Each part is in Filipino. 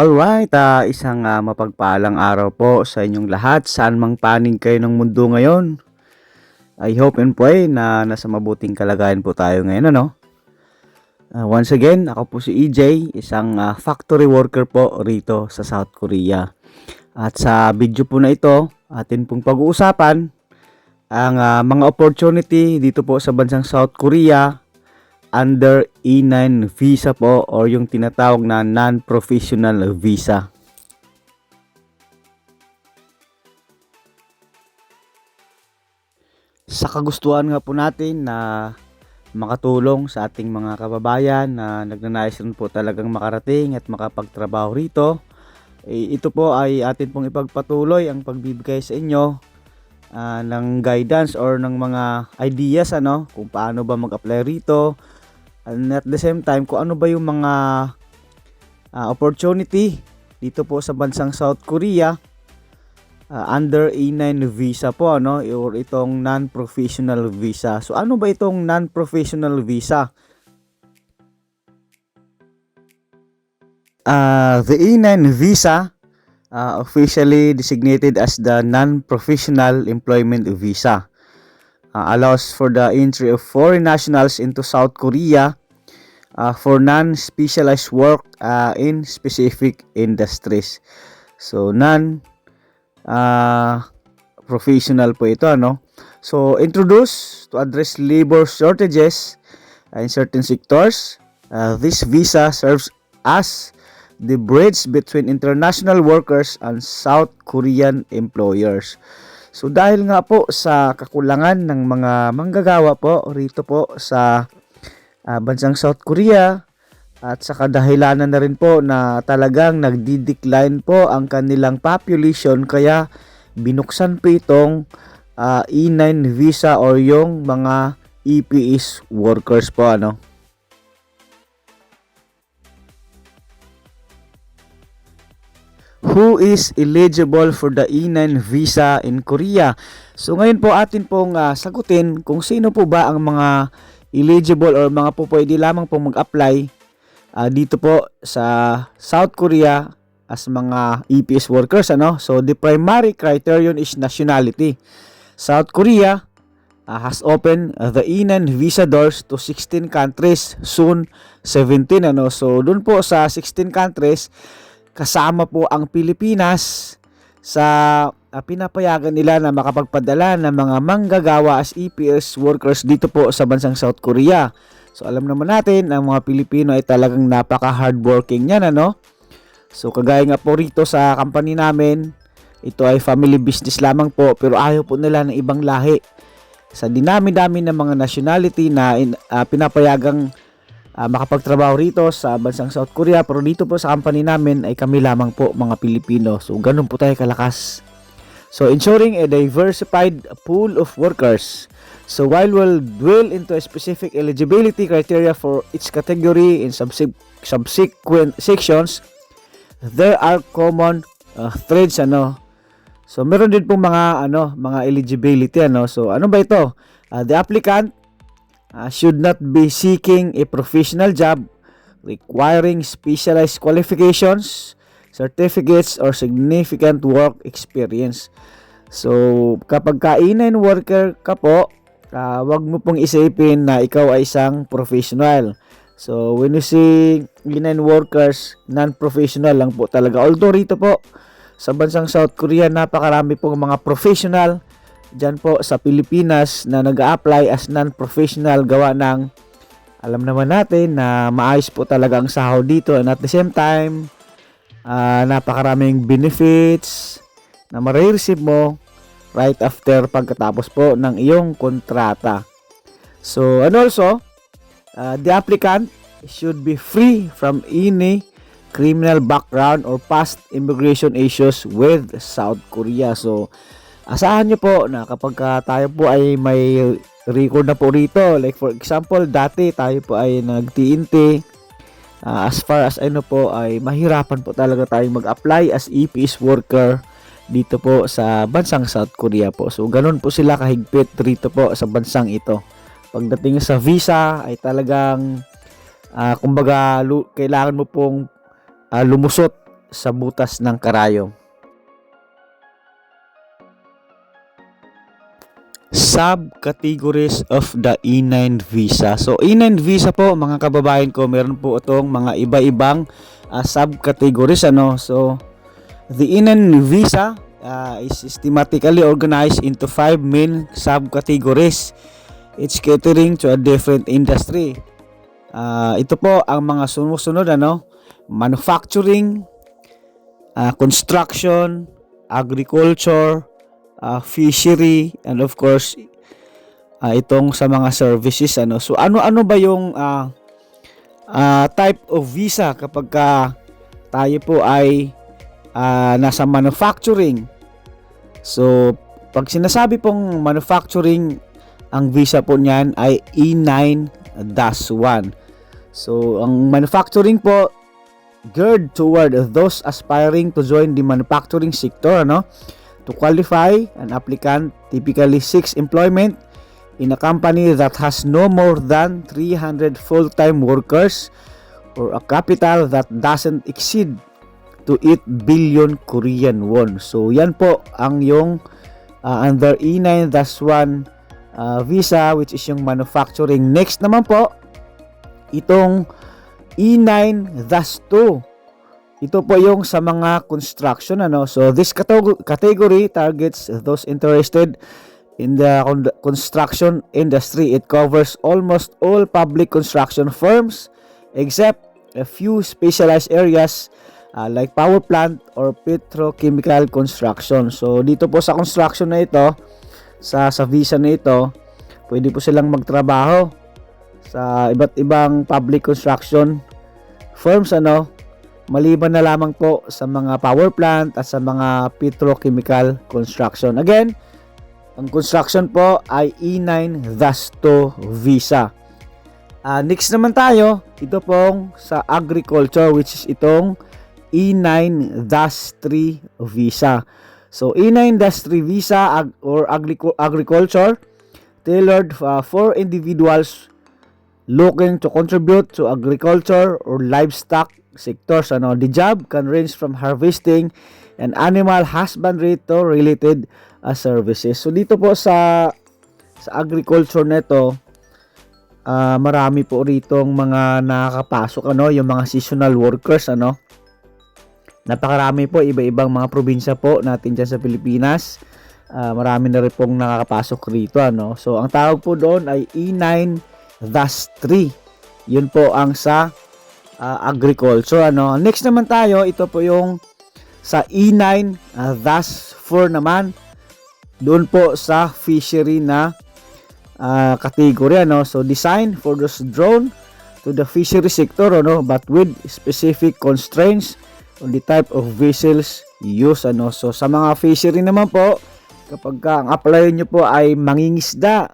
Alright, ah, isang ah, mapagpalang araw po sa inyong lahat. Saan mang panig kayo ng mundo ngayon. I hope and pray na nasa mabuting kalagayan po tayo ngayon, ano? Ah, once again, ako po si EJ, isang ah, factory worker po rito sa South Korea. At sa video po na ito, atin pong pag-uusapan ang ah, mga opportunity dito po sa bansang South Korea under E9 visa po or yung tinatawag na non-professional visa. Sa kagustuhan nga po natin na makatulong sa ating mga kababayan na nagnanais rin po talagang makarating at makapagtrabaho rito, eh, ito po ay atin pong ipagpatuloy ang pagbibigay sa inyo ah, ng guidance or ng mga ideas ano kung paano ba mag-apply rito, And at the same time, kung ano ba yung mga ah, opportunity dito po sa bansang South Korea ah, under E9 visa po ano or itong non-professional visa. So ano ba itong non-professional visa? Ah, the E9 visa ah, officially designated as the non-professional employment visa uh, allows for the entry of foreign nationals into South Korea uh, for non-specialized work uh, in specific industries. So non uh, professional po ito ano. So introduced to address labor shortages in certain sectors. Uh, this visa serves as the bridge between international workers and South Korean employers. So dahil nga po sa kakulangan ng mga manggagawa po rito po sa ah, bansang South Korea at sa kadahilanan na rin po na talagang nagdi-decline po ang kanilang population kaya binuksan po itong ah, E9 visa or yung mga EPS workers po ano. Who is eligible for the E9 visa in Korea. So ngayon po atin pong ah, sagutin kung sino po ba ang mga eligible or mga po pwede lamang pong mag-apply ah, dito po sa South Korea as mga EPS workers ano. So the primary criterion is nationality. South Korea ah, has opened the E9 visa doors to 16 countries soon 17 ano. So doon po sa 16 countries kasama po ang Pilipinas sa ah, pinapayagan nila na makapagpadala ng mga manggagawa as EPS workers dito po sa bansang South Korea. So alam naman natin ang mga Pilipino ay talagang napaka hardworking yan ano. So kagaya nga po rito sa company namin, ito ay family business lamang po pero ayaw po nila ng ibang lahi. Sa dinami-dami ng mga nationality na in, ah, pinapayagang ah, makapagtrabaho rito sa bansang South Korea pero dito po sa company namin ay kami lamang po mga Pilipino. So ganun po tayo kalakas. So ensuring a diversified pool of workers. So while we'll dwell into a specific eligibility criteria for each category in subse- subsequent sections, there are common uh, threads ano. So meron din pong mga ano, mga eligibility ano. So ano ba ito? Uh, the applicant uh, should not be seeking a professional job requiring specialized qualifications, certificates, or significant work experience. So, kapag kainan worker ka po, uh, wag mo pong isipin na ikaw ay isang professional. So, when you see inen workers, non-professional lang po talaga. Although rito po, sa bansang South Korea, napakarami pong mga professional dyan po sa Pilipinas na nag apply as non-professional gawa ng alam naman natin na maayos po talaga ang sahod dito and at the same time ah, napakaraming benefits na marireceive mo right after pagkatapos po ng iyong kontrata. So and also ah, the applicant should be free from any criminal background or past immigration issues with South Korea. So asahan nyo po na kapag ka tayo po ay may record na po rito like for example dati tayo po ay nag-TNT ah, as far as ano po ay mahirapan po talaga tayong mag-apply as EPS worker dito po sa bansang South Korea po so ganun po sila kahigpit rito po sa bansang ito pagdating sa visa ay talagang ah, kumbaga kailangan mo pong ah, lumusot sa butas ng karayom. Subcategories of the E9 visa. So E9 visa po mga kababayan ko, meron po itong mga iba-ibang uh, subcategories ano. So the E9 visa uh, is systematically organized into five main subcategories. It's catering to a different industry. Uh, ito po ang mga sumusunod ano, manufacturing, uh, construction, agriculture, uh, fishery, and of course uh, itong sa mga services ano. So ano-ano ba yung uh, uh, type of visa kapag ka tayo po ay uh, nasa manufacturing. So pag sinasabi pong manufacturing ang visa po niyan ay E9-1. So ang manufacturing po geared toward those aspiring to join the manufacturing sector ano to qualify an applicant typically seeks employment in a company that has no more than 300 full-time workers or a capital that doesn't exceed to 8 billion Korean won. So yan po ang yung uh, under E9-1 uh, visa which is yung manufacturing. Next naman po itong E9-2 ito po yung sa mga construction ano. So this category targets those interested in the construction industry. It covers almost all public construction firms except a few specialized areas uh, like power plant or petrochemical construction. So dito po sa construction na ito, sa sa visa na ito, pwede po silang magtrabaho sa iba't ibang public construction firms ano maliban na lamang po sa mga power plant at sa mga petrochemical construction. Again, ang construction po ay E9 thus to visa. Uh, next naman tayo, ito pong sa agriculture which is itong E9 thus 3 visa. So E9 thus 3 visa ag or agric- agriculture tailored uh, for individuals looking to contribute to agriculture or livestock sectors. Ano, the job can range from harvesting and animal husbandry to related uh, services. So dito po sa sa agriculture nito, uh, marami po ritong mga nakakapasok ano, yung mga seasonal workers ano. Napakarami po iba-ibang mga probinsya po natin diyan sa Pilipinas. Uh, marami na rin pong nakakapasok rito ano. So ang tawag po doon ay E9 thus 3. Yun po ang sa uh, agriculture. Ano? Next naman tayo, ito po yung sa E9, uh, thus 4 naman. Doon po sa fishery na uh, category. Ano? So, design for those drone to the fishery sector, ano? but with specific constraints on the type of vessels used. Ano? So, sa mga fishery naman po, kapag ka, ang apply nyo po ay mangingisda,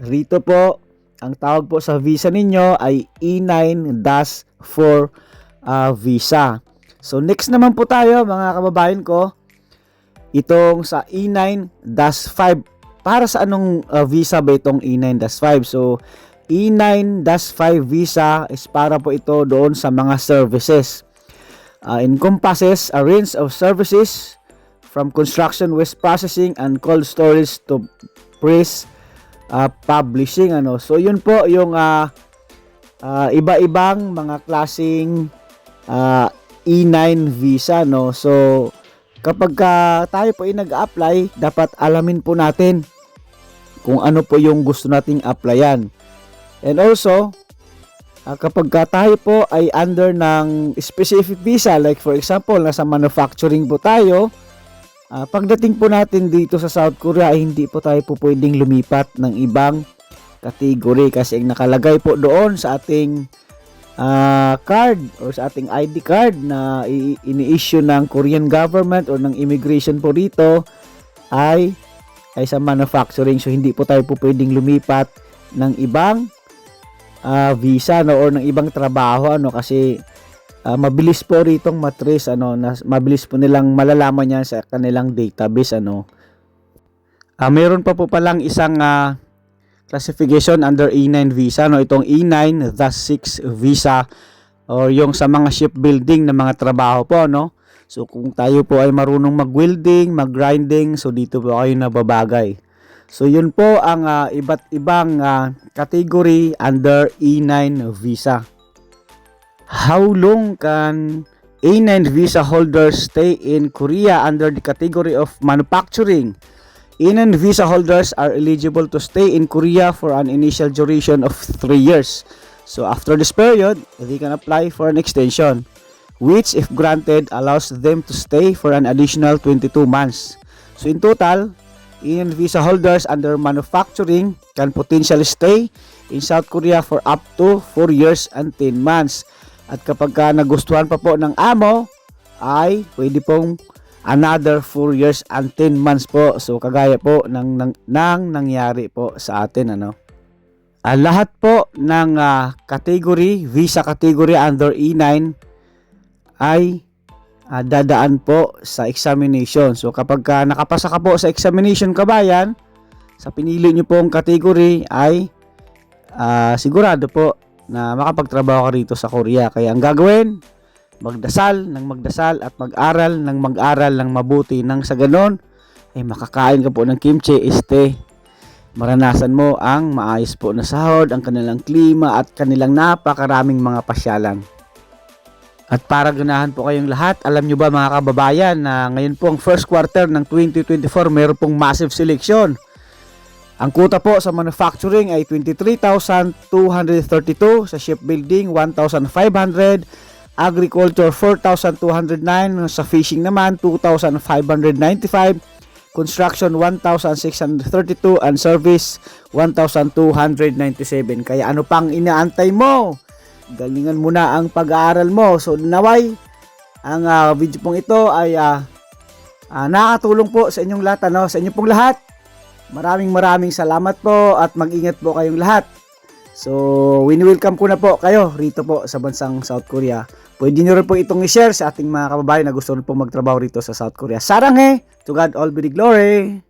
rito po, ang tawag po sa visa ninyo ay E9-4 uh, visa. So next naman po tayo mga kababayan ko, itong sa E9-5. Para sa anong uh, visa ba itong E9-5? So E9-5 visa is para po ito doon sa mga services. Uh, encompasses a range of services from construction waste processing and cold storage to press uh, publishing ano. So yun po yung uh, uh, iba-ibang mga klasing uh, E9 visa no. So kapag uh, tayo po ay nag-apply, dapat alamin po natin kung ano po yung gusto nating applyan. And also, uh, kapag ka tayo po ay under ng specific visa, like for example, nasa manufacturing po tayo, Uh, pagdating po natin dito sa South Korea ay hindi po tayo po pwedeng lumipat ng ibang category kasi ang nakalagay po doon sa ating uh, card or sa ating ID card na ini-issue ng Korean government or ng immigration po rito ay ay sa manufacturing. So hindi po tayo po pwedeng lumipat ng ibang uh, visa no or ng ibang trabaho ano kasi uh, mabilis po ritong matrace ano na, mabilis po nilang malalaman yan sa kanilang database ano uh, meron pa po palang isang uh, classification under E9 visa no itong E9 the 6 visa or yung sa mga shipbuilding na mga trabaho po no So kung tayo po ay marunong mag-welding, mag-grinding, so dito po kayo nababagay. So yun po ang ah, iba't ibang ah, category under E9 visa. How long can A9 visa holders stay in Korea under the category of manufacturing? A9 visa holders are eligible to stay in Korea for an initial duration of 3 years. So after this period, they can apply for an extension, which if granted allows them to stay for an additional 22 months. So in total, A9 visa holders under manufacturing can potentially stay in South Korea for up to 4 years and 10 months. At kapag ka nagustuhan pa po ng amo, ay pwede pong another 4 years and 10 months po. So kagaya po ng, ng, ng nangyari po sa atin ano. Ah, lahat po ng ah, category, visa category under E9 ay ah, dadaan po sa examination. So kapag ka nakapasa ka po sa examination kabayan, sa pinili nyo pong category ay ah, sigurado po na makapagtrabaho ka rito sa Korea. Kaya ang gagawin, magdasal ng magdasal at mag-aral ng mag-aral ng mabuti nang sa ganon ay makakain ka po ng kimchi este maranasan mo ang maayos po na sahod, ang kanilang klima at kanilang napakaraming mga pasyalan. At para ganahan po kayong lahat, alam nyo ba mga kababayan na ngayon po ang first quarter ng 2024 mayroon pong massive selection. Ang kuta po sa manufacturing ay 23,232, sa shipbuilding 1,500, agriculture 4,209, sa fishing naman 2,595, construction 1,632 and service 1,297. Kaya ano pang inaantay mo? Galingan mo na ang pag-aaral mo. So naway, ang ah, video pong ito ay ah, ah, nakakatulong po sa inyong lahat, ano? sa inyong pong lahat. Maraming maraming salamat po at mag-ingat po kayong lahat. So, wini-welcome ko na po kayo rito po sa bansang South Korea. Pwede nyo rin po itong i-share sa ating mga kababayan na gusto rin po magtrabaho rito sa South Korea. Sarang eh! To God all be the glory!